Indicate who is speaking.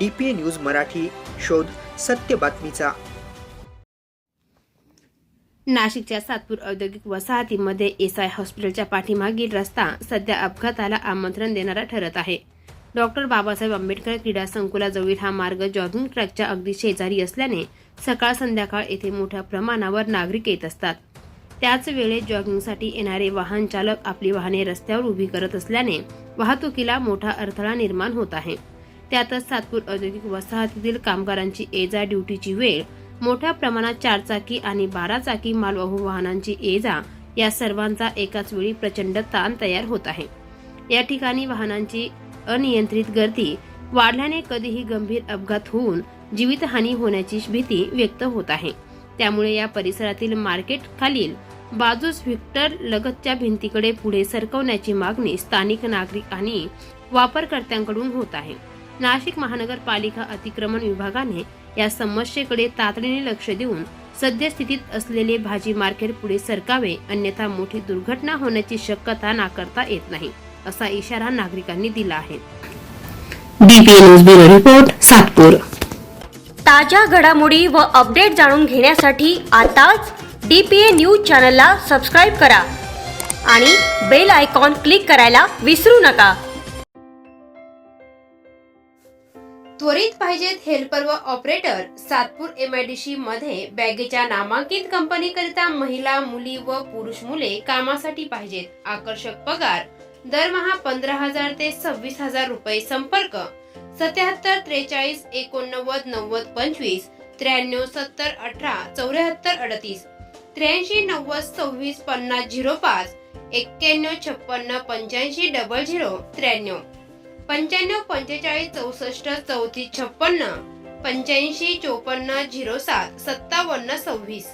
Speaker 1: D P A news Marathi शोध सत्य बातमीचा.
Speaker 2: नाशिकच्या सातपूर औद्योगिक वसाहतीमध्ये एसआय हॉस्पिटलच्या पाठीमागील रस्ता सध्या अपघाताला आमंत्रण देणारा ठरत आहे. डॉक्टर बाबासाहेब आंबेडकर क्रीडा संकुलाजवळील हा मार्ग जॉगिंग ट्रॅकच्या अगदी शेजारी असल्याने सकाळ संध्याकाळ येथे मोठ्या प्रमाणावर नागरिक येत असतात. त्याच वेळेत जॉगिंगसाठी येणारे वाहन चालक आपली वाहने रस्त्यावर उभी करत असल्याने वाहतुकीला मोठा अडथळा निर्माण होत आहे. त्यातच सातपूर औद्योगिक वसाहतीतील कामगारांची ये जा ड्युटीची वेळ मोठ्या प्रमाणात चारचाकी आणि बारा चाकी मालवाहू वाहनांची ये जा या सर्वांचा एकाच वेळी प्रचंड ताण तयार होत आहे. या ठिकाणी वाहनांची अनियंत्रित गर्दी वाढल्याने कधीही गंभीर अपघात होऊन जीवितहानी होण्याची भीती व्यक्त होत आहे. त्यामुळे या परिसरातील मार्केट खालील बाजूस व्हिक्टर लगतच्या भिंतीकडे पुढे सरकवण्याची मागणी स्थानिक नागरिक आणि वापरकर्त्यांकडून होत आहे. नाशिक महानगरपालिका अतिक्रमण विभागाने या समस्येकडे तातडीने लक्ष देऊन सद्यस्थितीत असलेले भाजी मार्केट पुढे सरकावे अन्यथा मोठी दुर्घटना होण्याची शक्यता नाकारता येत नाही असा इशारा नागरिकांनी दिला आहे. DPA news bureau report Satpur.
Speaker 3: ताज्या घडामोडी व अपडेट जाणून घेण्यासाठी आताच डी पी ए न्यूज चॅनलला सबस्क्राईब करा आणि बेल आयकॉन क्लिक करायला विसरू नका.
Speaker 2: त्वरित पाहिजेत हेल्पर व ऑपरेटर सातपूर एमआयडीसी मध्ये बॅगेच्या नामांकित कंपनीकरिता महिला मुली व पुरुष मुले कामासाठी पाहिजेत. आकर्षक पगार दरमहा पंधरा हजार ते सव्वीस हजार रुपये संपर्क सत्याहत्तर त्रेचाळीस एकोणनव्वद नव्वद पंचवीस त्र्याण्णव सत्तर अठरा चौऱ्याहत्तर अडतीस त्र्याऐंशी नव्वद सव्वीस पन्नास झिरो पाच एक्क्याण्णव छप्पन्न पंच्याऐंशी डबल झिरो त्र्याण्णव. पंच्याण्णव पंचेचाळीस चौसष्ट चौतीस छप्पन्न पंच्याऐंशी चोपन्न झिरो सात सत्तावन्न सव्वीस.